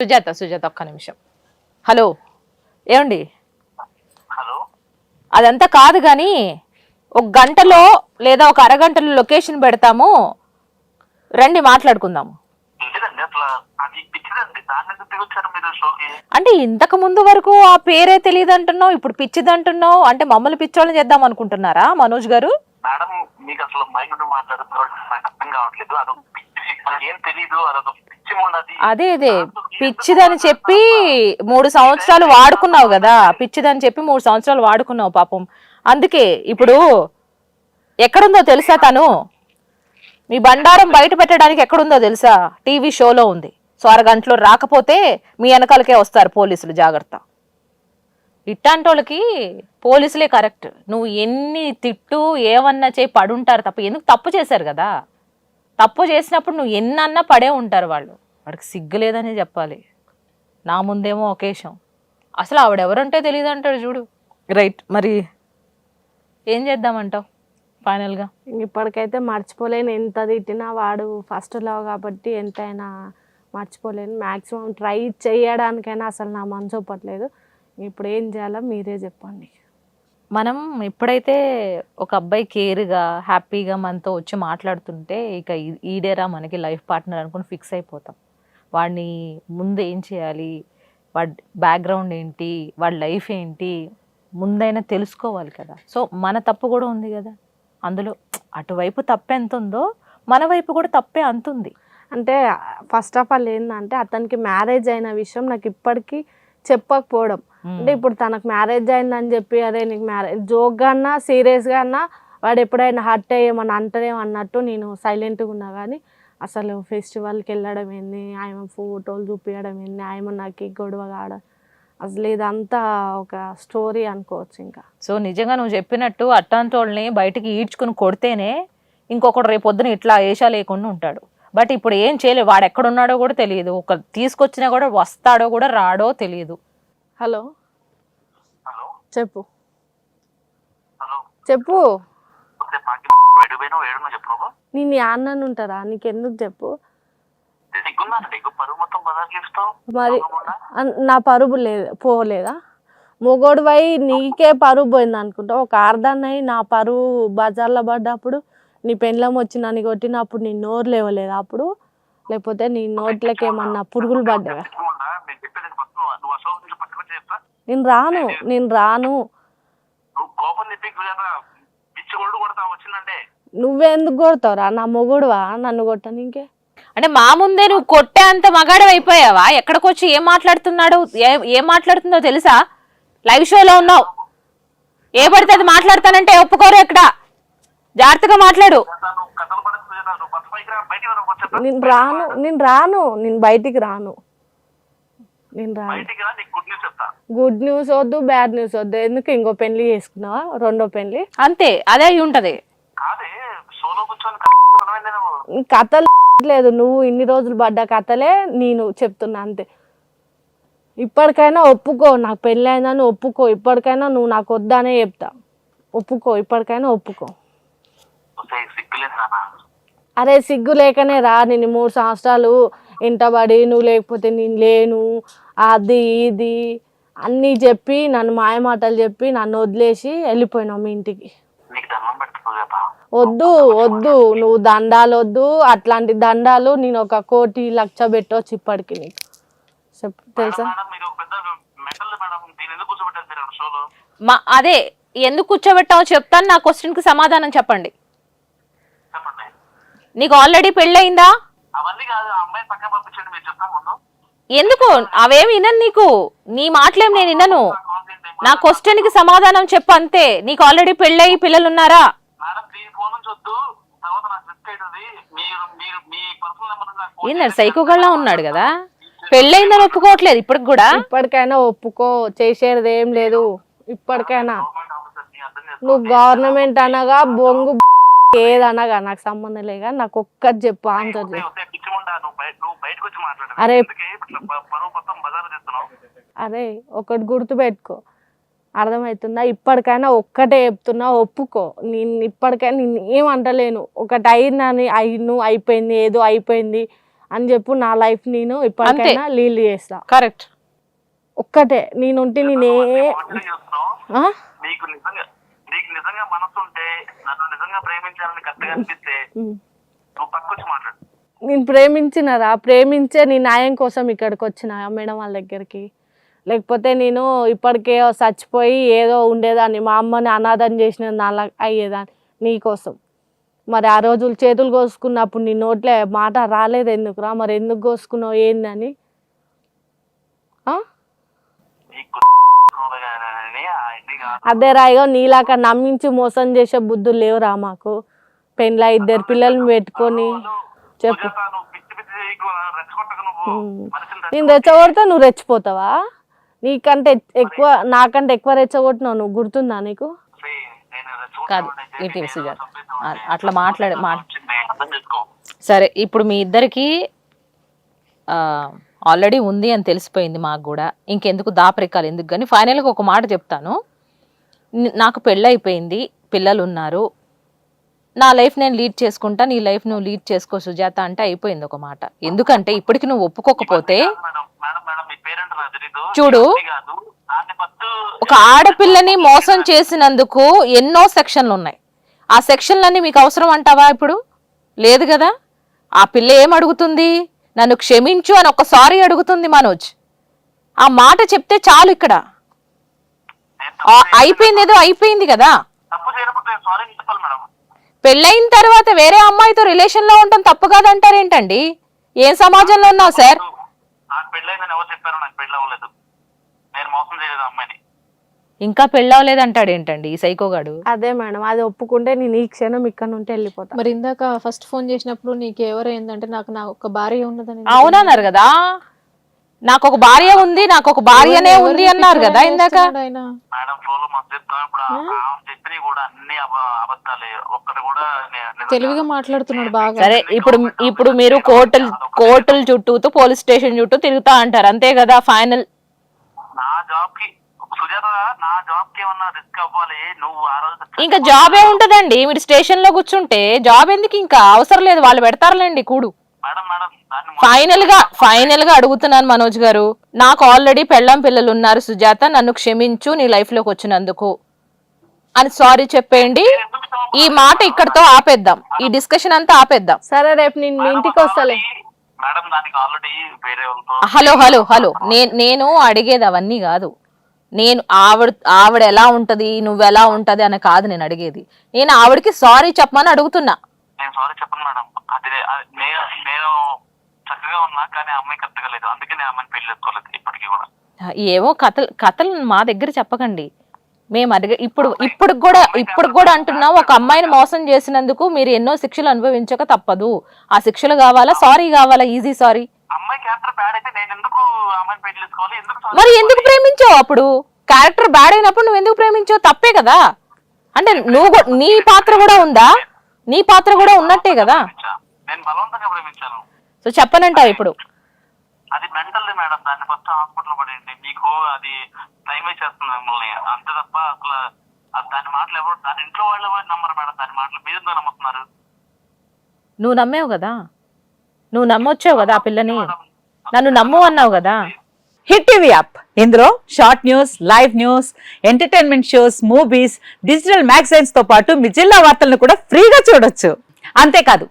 సుజాత సుజాత ఒక్క నిమిషం. హలో ఏమండి? హలో. అదంతా కాదు కానీ ఒక గంటలో లేదా ఒక అరగంటలో లొకేషన్ పెడతాము. రండి మాట్లాడుకుందాము. అంటే ఇంతకు ముందు వరకు ఆ పేరే తెలియదు అంటున్నావు ఇప్పుడు పిచ్చిది అంటున్నావు అంటే మమ్మల్ని పిచ్చోళ్ళని చేద్దాం అనుకుంటున్నారా మనోజ్ గారు? మేడం మీకు అసలు మైక్ నుండి మాట్లాడుతున్నారు నాకు అర్థం కావట్లేదు. అదొక పిచ్చి మనకి ఏం తెలీదు అదొక పిచ్చి ఉన్నది అదే అదే. పిచ్చిదని చెప్పి మూడు సంవత్సరాలు వాడుకున్నావు కదా పిచ్చిదని చెప్పి మూడు సంవత్సరాలు వాడుకున్నావు పాపం. అందుకే ఇప్పుడు ఎక్కడుందో తెలుసా తను? మీ బండారం బయట పెట్టడానికి ఎక్కడుందో తెలుసా? టీవీ షోలో ఉంది. సో అరగంటలో రాకపోతే మీ వెనకాలకే వస్తారు పోలీసులు జాగ్రత్త. ఇట్టాంటోళ్ళకి వాళ్ళకి పోలీసులే కరెక్ట్. నువ్వు ఎన్ని తిట్టు ఏమన్నా చేయి పడుంటారు తప్ప ఎందుకు తప్పు చేశారు కదా? తప్పు చేసినప్పుడు నువ్వు ఎన్నన్నా పడే ఉంటారు వాళ్ళు. వాడికి సిగ్గు లేదని చెప్పాలి. నా ముందేమో ఒకేషం. అసలు ఆవిడెవరంటే తెలియదు అంటాడు చూడు. రైట్ మరి? ఏం చేద్దామంటావు? ఫైనల్గా. ఇప్పటికైతే మర్చిపోలేను. ఎంత తిట్టినా వాడు ఫస్ట్ లవ్ కాబట్టి ఎంతైనా మర్చిపోలేను. మ్యాక్సిమం ట్రై చేయడానికైనా అసలు నా మనసు ఒప్పట్లేదు. ఇప్పుడు ఏం చేయాలో మీరే చెప్పండి. మనం ఎప్పుడైతే ఒక అబ్బాయి కేర్గా హ్యాపీగా మనతో వచ్చి మాట్లాడుతుంటే ఇక ఈ- ఈడేరా మనకి లైఫ్ పార్ట్నర్ అనుకుని ఫిక్స్ అయిపోతాం. వాడిని ముందు ఏం చేయాలి? వాడి బ్యాక్గ్రౌండ్ ఏంటి? వాడి లైఫ్ ఏంటి? ముందైనా తెలుసుకోవాలి కదా. సో మన తప్పు కూడా ఉంది కదా. అందులో అటువైపు తప్పు ఎంత ఉందో మన వైపు కూడా తప్పే అంత ఉంది. అంటే ఫస్ట్ ఆఫ్ ఆల్ ఏంటంటే అతనికి మ్యారేజ్ అయిన విషయం నాకు ఇప్పటికీ చెప్పకపోవడం. అంటే ఇప్పుడు తనకు మ్యారేజ్ అయిందని చెప్పి అరే నీకు మ్యారేజ్ జోక్గా అన్నా సీరియస్గా అన్నా వాడు ఎప్పుడైనా హర్ట్ అయ్యేమని అంటారేమో అన్నట్టు నేను సైలెంట్గా ఉన్నా కానీ అసలు ఫెస్టివల్కి వెళ్ళడం ఏంది? ఆయన ఫోటోలు చూపించడం ఏంది? ఆయన నాకు గొడవ కావడం అసలు ఇదంతా ఒక స్టోరీ అనుకోవచ్చు ఇంకా. సో నిజంగా నువ్వు చెప్పినట్టు అట్లాంటి వాళ్ళని బయటికి ఈడ్చుకుని కొడితేనే ఇంకొకడు రేపొద్దున ఇట్లా ఏషా లేకుండా ఉంటాడు. బట్ ఇప్పుడు ఏం చేయలేదు వాడు ఎక్కడున్నాడో కూడా తెలియదు. ఒక తీసుకొచ్చినా కూడా వస్తాడో కూడా రాడో తెలియదు. హలో? హలో? చెప్పు. హలో? చెప్పు ఒకసారి పాకి బయట పోయినా ఏడున్నా చెప్పు నువ్వు నేను నీ అన్నని ఉంటారా? నీకెందుకు చెప్పు. మరి నా పరువు లేదు పోలేదా? మొగోడు పోయి నీకే పరువు పోయింది అనుకుంటా. ఒక అర్ధాన్నయి నా పరువు బజార్లో పడ్డప్పుడు నీ పెండ్లం వచ్చి నన్ను కొట్టినప్పుడు నీ నోరు లేవలేదా అప్పుడు? లేకపోతే నీ నోట్లకి ఏమన్నా పురుగులు పడ్డావా నేను రాను నేను రాను. నువ్వెందుకు కొడతావురా? నా మొగుడువా? నన్ను కొట్టను ఇంకే అంటే మా ముందే నువ్వు కొట్టే అంత మగాడు అయిపోయావా? ఎక్కడికొచ్చి ఏం మాట్లాడుతున్నాడు? ఏ- ఏం మాట్లాడుతుందో తెలుసా? లైవ్ షోలో ఉన్నావు. ఏ పడితే అది మాట్లాడతానంటే ఒప్పుకోరు ఎక్కడ? జాగ్రత్తగా మాట్లాడు. నువ్వు కథలు పడకు సుజాత. నువ్వు ఫస్ట్ పైకి రా బయటికి రా నువ్వు వచ్చేస్తా. నేను రాను. నేను రాను. నేను బయటికి రాను. నేను రాను. బయటికి రా నీకు గుడ్ న్యూస్ చెప్తా గుడ్ న్యూస్ వద్దు బ్యాడ్ న్యూస్ వద్దు. ఎందుకు ఇంకో పెళ్ళి చేసుకున్నావా? రెండో పెళ్ళి? అంతే. అదే అయి ఉంటది. కాదే కథలు లేదు నువ్వు ఇన్ని రోజులు పడ్డ కథలే నేను చెప్తున్నా అంతే. ఇప్పటికైనా ఒప్పుకో నాకు పెళ్ళి అయిందని ఒప్పుకో ఇప్పటికైనా నువ్వు నాకు వద్దనే చెప్తా. ఒప్పుకో ఇప్పటికైనా ఒప్పుకో. అరే సిగ్గు లేకనే రా నేను మూడు సంవత్సరాలు ఇంటబడి నువ్వు లేకపోతే నేను లేను. అది ఇది అన్నీ చెప్పి నన్ను మాయమాటలు చెప్పి నన్ను వదిలేసి వెళ్ళిపోయినావు మీ ఇంటికి. నీకు దండం పెడుతుంది కదా వద్దు వద్దు నువ్వు దండాలు వద్దు అట్లాంటి దండాలు నేను ఒక కోటి లక్ష పెట్టవచ్చు ఇప్పటికి నీకు చెప్ తెలుసా మేడం మీరు ఒక పెద్ద మెటల్ మేడం దీని ఎందుకు కూర్చోబెట్టారు మీరు షోలో మా అదే ఎందుకు కూర్చోబెట్టావో చెప్తాను నా క్వశ్చన్కి సమాధానం చెప్పండి చెప్పండి నీకు ఆల్రెడీ పెళ్ళయిందా ఎందుకు అవేమి వినను నీకు నీ మాటలేం నేను వినను నా క్వశ్చన్కి సమాధానం చెప్పు అంతే నీకు ఆల్రెడీ పెళ్ళయి పిల్లలు చేయండి. సైకోగల్లా ఉన్నాడు కదా? పెళ్ళయిందని ఒప్పుకోవట్లేదు ఇప్పటికి కూడా? ఇప్పటికైనా ఒప్పుకో చేసేది ఏం లేదు ఇప్పటికైనా. నువ్వు గవర్నమెంట్ అనగా బొంగు ఏదనగా నాకు సంబంధం లేక నాకు ఒక్కటి చెప్పు ఆన్సర్ అరే. అరే ఒకటి గుర్తుపెట్టుకో అర్థమవుతుందా? ఇప్పటికైనా ఒక్కటే చెప్తున్నా ఒప్పుకో. నేను ఇప్పటికైనా నేను ఏం అంటలేను. ఒకటి అయిందని అయి నువ్వు అయిపోయింది ఏదో అయిపోయింది అని చెప్పు నా లైఫ్ నేను ఇప్పటికైనా లీల్ చేస్తా. కరెక్ట్. ఒక్కటే. నేనుంటే నేనే? నీకు నిజంగా మనసు ఉంటే నన్ను నిజంగా ప్రేమించాలని కరెక్ట్గా అనిపిస్తే ఉమ్. నువ్వు పక్కొచ్చి మాట్లాడు. నేను ప్రేమించినరా? ప్రేమించే నీ న్యాయం కోసం ఇక్కడికి వచ్చిన మేడం వాళ్ళ దగ్గరికి? లేకపోతే నేను ఇప్పటికే చచ్చిపోయి ఏదో ఉండేదాన్ని. మా అమ్మని అనాథం చేసిన నాలా అయ్యేదాన్ని నీ కోసం మరి ఆ రోజులు చేతులు కోసుకున్నప్పుడు నీ నోట్లే మాట రాలేదు ఎందుకురా? మరి ఎందుకు కోసుకున్నావు? ఏందని? అదే రాయిగా నీలాగా నమ్మించి మోసం చేసే బుద్ధులు లేవురా మాకు. పెళ్ళ ఇద్దరు పిల్లల్ని పెట్టుకొని చెప్పు. నేను రెచ్చగొడితే నువ్వు రెచ్చిపోతావా? నీకంటే ఎక్కువ నాకంటే ఎక్కువ రెచ్చగొట్టినావు నువ్వు గుర్తుందా నీకు? కాదు సుజాత అ- అంటే అట్లా మాట్లాడే మా సరే ఇప్పుడు మీ ఇద్దరికి ఆల్రెడీ ఉంది అని తెలిసిపోయింది మాకు కూడా. ఇంకెందుకు దాపరికాలు? ఎందుకు కానీ ఫైనల్గా ఒక మాట చెప్తాను. నాకు పెళ్ళి అయిపోయింది పిల్లలు ఉన్నారు నా లైఫ్ నేను లీడ్ చేసుకుంటా నీ లైఫ్ నువ్వు లీడ్ చేసుకో సుజాత అంటే అయిపోయింది ఒక మాట. ఎందుకంటే ఇప్పటికి నువ్వు ఒప్పుకోకపోతే చూడు. ఒక ఆడపిల్లని మోసం చేసినందుకు ఎన్నో సెక్షన్లు ఉన్నాయి. ఆ సెక్షన్లన్నీ మీకు అవసరం అంటావా ఇప్పుడు? లేదు కదా? ఆ పిల్ల ఏం అడుగుతుంది? నన్ను క్షమించు అని ఒక సారీ అడుగుతుంది మనోజ్. ఆ మాట చెప్తే చాలు ఇక్కడ. అయిపోయింది ఏదో అయిపోయింది కదా? పెళ్ళయిన తర్వాత వేరే అమ్మాయితో రిలేషన్లో ఉండటం తప్పు కాదంటారేంటండి? ఏం సమాజంలో ఉన్నావు సార్? నాకు పెళ్ళైందని ఎవరు చెప్పారు నాకు పెళ్ళి అవ్వలేదు నేను మోసం చేయలేదు అమ్మాయిని. ఇంకా పెళ్ళవలేదంటాడేంటండి ఈ సైకోగాడు అదే మేడం అది ఒప్పుకుంటే నేను ఈ క్షణం ఇక్కడ నుండి వెళ్ళిపోతా. మరి ఇందాక ఫస్ట్ ఫోన్ చేసినప్పుడు నీకు ఎవరైందంటే నాకు నా ఒక భార్య ఉన్నదని అవునన్నారు కదా? నాకు ఒక భార్య ఉంది నాకు ఒక భార్యనే ఉంది అన్నారు కదా ఇందాక. మేడం ఫ్లోలో చెప్పినవి కూడా అన్ని అబద్ధాలే. ఒక్కటి కూడా తెలివిగా మాట్లాడుతున్నాడు బాగా. సరే ఇప్పుడు ఇప్పుడు మీరు కోర్టులు కోర్టుల చుట్టూతో పోలీస్ స్టేషన్ చుట్టూ తిరుగుతా అంటారు. అంతే కదా ఫైనల్. నా జాబ్కి సుజాత నా జాబ్కి ఏమన్నా రిస్క్ అవ్వాలి? నువ్వు ఆ రోజు ఇంకా జాబ్ ఏ ఉంటదండి. మీరు స్టేషన్లో కూర్చుంటే జాబ్ ఎందుకు ఇంకా? అవసరం లేదు. వాళ్ళు పెడతారులేండి కూడు. ఫైనల్గా ఫైనల్గా అడుగుతున్నాను మనోజ్ గారు. నాకు ఆల్రెడీ పెళ్ళాం పిల్లలు ఉన్నారు సుజాత నన్ను క్షమించు నీ లైఫ్లోకి వచ్చినందుకు. అని సారీ చెప్పేయండి ఈ మాట ఇక్కడతో ఆపేద్దాం. ఈ డిస్కషన్ అంతా ఆపేద్దాం. సరే రేపు నేను మీ ఇంటికి వస్తలే. మేడం దానికి ఆల్రెడీ వేరే వాళ్ళతో హలో హలో హలో నేను నేను అడిగేది అవన్నీ కాదు. నేను ఆవిడ ఆవిడ ఎలా ఉంటది నువ్వు ఎలా ఉంటది అని కాదు నేను అడిగేది. నేను ఆవిడకి సారీ చెప్పమని అడుగుతున్నా. నేను సారీ చెప్పను మేడం అది అది నేను నేను చక్కగా ఉన్నా కానీ ఆ అమ్మాయి కరెక్ట్గా లేదు అందుకే నేను ఆ అమ్మాయిని పెళ్ళి చేసుకోలేదు ఇప్పటికీ కూడా. ఏవో కథలు కథలు మా దగ్గర చెప్పకండి. మేము అడిగ ఇప్పుడు ఇప్పుడు కూడా ఇప్పుడు కూడా అంటున్నాం ఒక అమ్మాయిని మోసం చేసినందుకు మీరు ఎన్నో శిక్షలు అనుభవించక తప్పదు. ఆ శిక్షలు కావాలా? సారీ కావాలా? ఈజీ సారీ మరి ఎందుకు ప్రేమించావు అప్పుడు? క్యారెక్టర్ బ్యాడ్ అయినప్పుడు నువ్వు ఎందుకు ప్రేమించావు? తప్పే కదా. అంటే నువ్వు నీ పాత్ర కూడా ఉందా? నీ పాత్ర కూడా ఉన్నట్టే కదా. ప్రేమించా. నేను బలవంతంగా ప్రేమించాను. సో చెప్పనంటావు ఇప్పుడు. అది మెంటల్ మేడం దాన్ని ఫస్ట్ హాస్పిటల్ పడేయండి. మీకు అది చేస్తుంది మిమ్మల్ని. అంతే తప్ప అసలు దాని మాటలు ఎవరు దాని ఇంట్లో వాళ్ళు నమ్మరు మేడం. దాని మాటలు మీరు నమ్ముతున్నారు? నువ్వు నమ్మావు కదా. నువ్వు నమ్మొచ్చావు కదా ఆ పిల్లని. నన్ను నమ్ము అన్నావు కదా. Hit TV app. ఇందులో short news live news entertainment shows movies digital మ్యాగజైన్స్తో పాటు మీ జిల్లా వార్తలను కూడా ఫ్రీగా చూడొచ్చు. అంతేకాదు